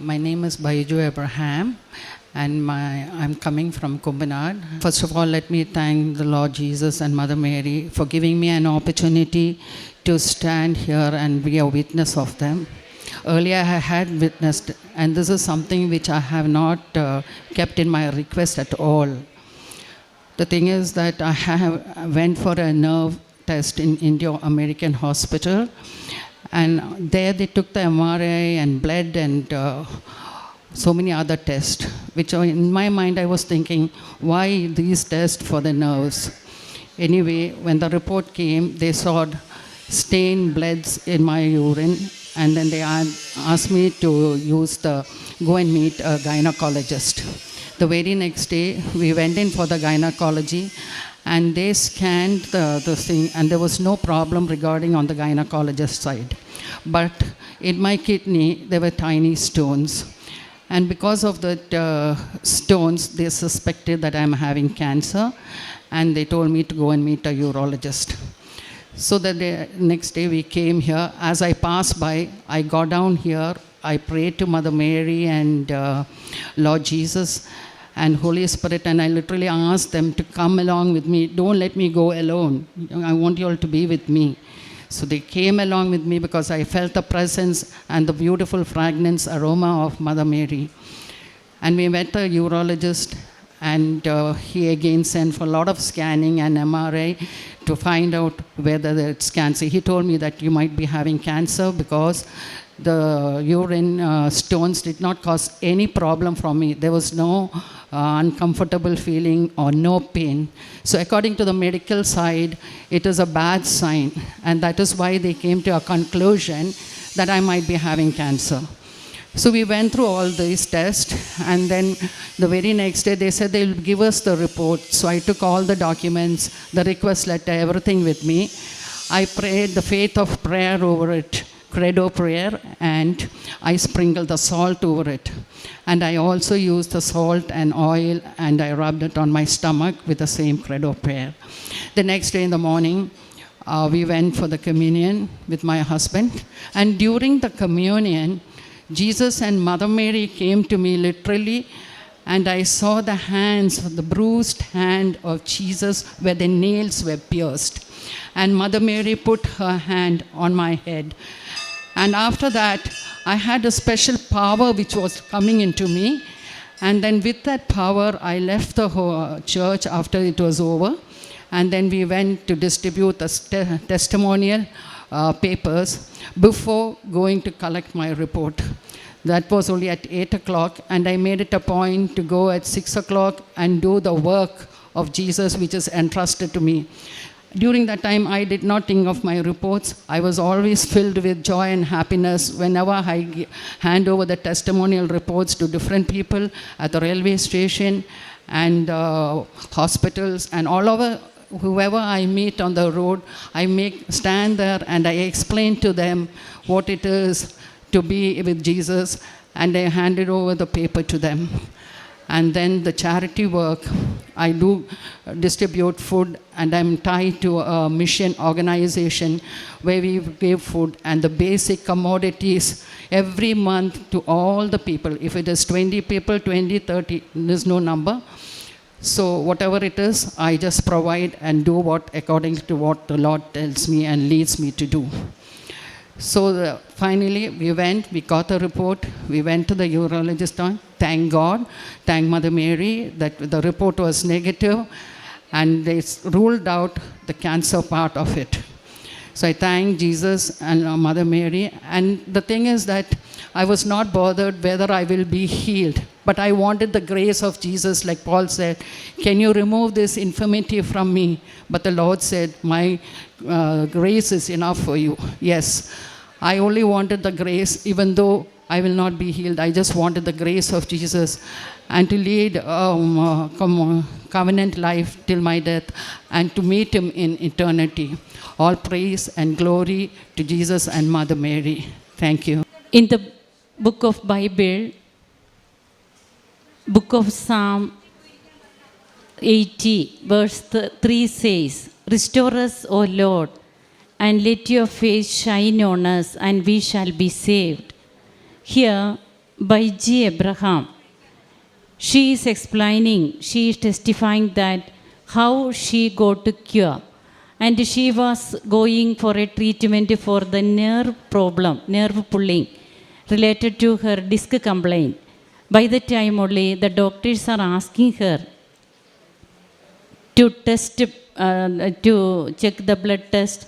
My name is Baiju Abraham, and my, I'm coming from Kumbanad. First of all, let me thank the Lord Jesus and Mother Mary for giving me an opportunity to stand here and be a witness of them. Earlier, I had witnessed, and this is something which I have not uh, kept in my request at all. The thing is that I have went for a nerve test in Indio American Hospital, and there they took the MRI and blood and uh, so many other tests. Which in my mind I was thinking, why these tests for the nerves? Anyway, when the report came, they saw stained bloods in my urine, and then they asked me to use the go and meet a gynecologist. The very next day, we went in for the gynecology, and they scanned the, the thing, and there was no problem regarding on the gynecologist side. But in my kidney, there were tiny stones. And because of the uh, stones, they suspected that I'm having cancer, and they told me to go and meet a urologist. So the day, next day we came here. As I passed by, I got down here. I prayed to Mother Mary and uh, Lord Jesus and Holy Spirit, and I literally asked them to come along with me. Don't let me go alone. I want you all to be with me. So they came along with me because I felt the presence and the beautiful fragrance aroma of Mother Mary. And we met a urologist, and uh, he again sent for a lot of scanning and MRI to find out whether it's cancer. He told me that you might be having cancer because the urine uh, stones did not cause any problem for me. There was no uh, uncomfortable feeling or no pain. So, according to the medical side, it is a bad sign, and that is why they came to a conclusion that I might be having cancer. So we went through all these tests, and then the very next day they said they'll give us the report. So I took all the documents, the request letter, everything with me. I prayed the faith of prayer over it, credo prayer, and I sprinkled the salt over it. And I also used the salt and oil, and I rubbed it on my stomach with the same credo prayer. The next day in the morning, uh, we went for the communion with my husband, and during the communion, Jesus and Mother Mary came to me literally, and I saw the hands, of the bruised hand of Jesus where the nails were pierced. And Mother Mary put her hand on my head. And after that, I had a special power which was coming into me. And then, with that power, I left the ho- church after it was over. And then we went to distribute the st- testimonial uh, papers before going to collect my report. That was only at 8 o'clock, and I made it a point to go at 6 o'clock and do the work of Jesus which is entrusted to me. During that time, I did not think of my reports. I was always filled with joy and happiness whenever I hand over the testimonial reports to different people at the railway station and uh, hospitals and all over whoever I meet on the road, I make stand there and I explain to them what it is to be with Jesus, and I handed over the paper to them. And then the charity work, I do distribute food, and I'm tied to a mission organization where we give food and the basic commodities every month to all the people. If it is 20 people, 20, 30, there's no number. So whatever it is, I just provide and do what according to what the Lord tells me and leads me to do. So the, finally, we went, we got a report, we went to the urologist on. Thank God, thank Mother Mary that the report was negative and they ruled out the cancer part of it. So I thank Jesus and uh, Mother Mary. And the thing is that I was not bothered whether I will be healed, but I wanted the grace of Jesus, like Paul said, Can you remove this infirmity from me? But the Lord said, My uh, grace is enough for you. Yes. I only wanted the grace, even though I will not be healed. I just wanted the grace of Jesus and to lead um, uh, com- covenant life till my death and to meet him in eternity. All praise and glory to Jesus and Mother Mary. Thank you. In the book of Bible, book of Psalm 80, verse 3 says, Restore us, O Lord, and let your face shine on us, and we shall be saved. Here, by G. Abraham. She is explaining, she is testifying that how she got to cure. And she was going for a treatment for the nerve problem, nerve pulling, related to her disc complaint. By the time only, the doctors are asking her to test, uh, to check the blood test.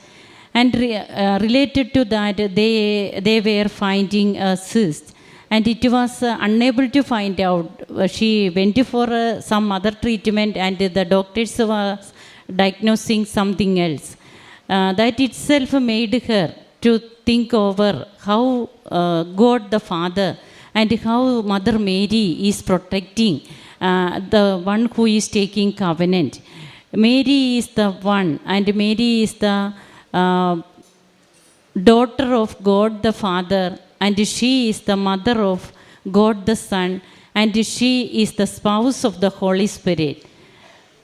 And re- uh, related to that, they, they were finding a cyst. And it was uh, unable to find out. Uh, She went for uh, some other treatment, and the doctors was diagnosing something else. Uh, that itself made her to think over how uh, God the Father and how Mother Mary is protecting uh, the one who is taking covenant. Mary is the one, and Mary is the uh, daughter of God the Father, and she is the mother of God the Son, and she is the spouse of the Holy Spirit.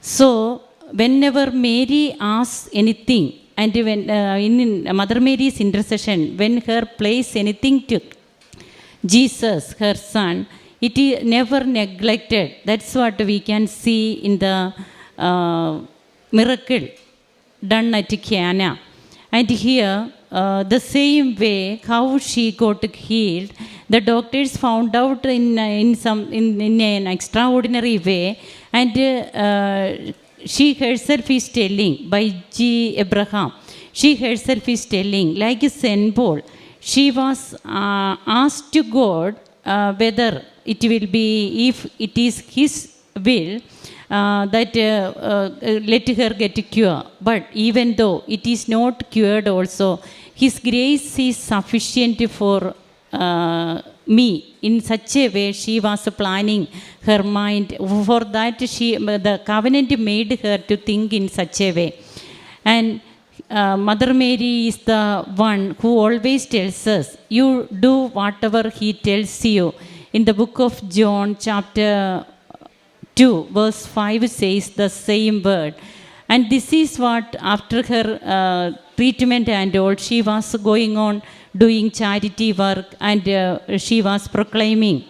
So, whenever Mary asks anything, and when uh, in, Mother Mary's intercession, when her place anything to Jesus, her son, it is never neglected. That's what we can see in the uh, miracle done at Cana. And here, uh, the same way how she got healed, the doctors found out in, uh, in some in, in an extraordinary way, and uh, she herself is telling by G. Abraham, she herself is telling, like St. Paul, she was uh, asked to God uh, whether it will be, if it is His will, uh, that uh, uh, let her get a cure. But even though it is not cured, also His grace is sufficient for uh, me. In such a way, she was planning her mind. For that, she the covenant made her to think in such a way, and. Uh, Mother Mary is the one who always tells us, You do whatever He tells you. In the book of John, chapter 2, verse 5 says the same word. And this is what, after her uh, treatment and all, she was going on doing charity work and uh, she was proclaiming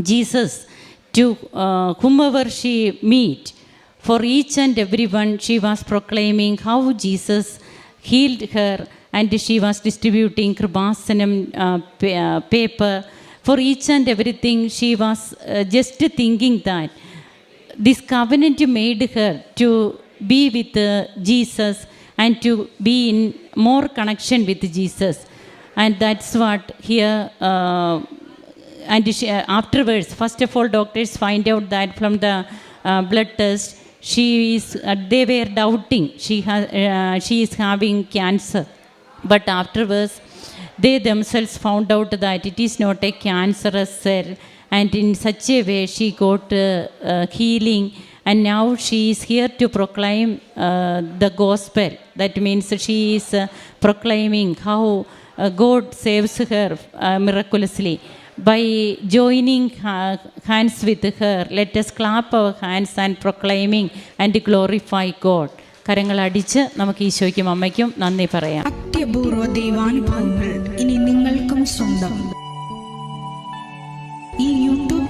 Jesus to uh, whomever she meet. For each and everyone, she was proclaiming how Jesus healed her and she was distributing Kripasanam uh, uh, paper. For each and everything, she was uh, just thinking that this covenant you made her to be with uh, Jesus and to be in more connection with Jesus. And that's what here, uh, and she, uh, afterwards, first of all, doctors find out that from the uh, blood test, she is, uh, they were doubting she, has, uh, she is having cancer. But afterwards, they themselves found out that it is not a cancerous cell, and in such a way, she got uh, uh, healing. And now she is here to proclaim uh, the gospel. That means she is uh, proclaiming how uh, God saves her uh, miraculously. By joining uh, hands with her, let us clap our hands and proclaiming and glorify God. കരങ്ങളടിച്ച് നമുക്ക് ഈശോയ്ക്കും അമ്മയ്ക്കും നന്ദി പറയാം അത്യപൂർവ ദൈവാനുഭവങ്ങൾ ഇനി നിങ്ങൾക്കും സ്വന്തം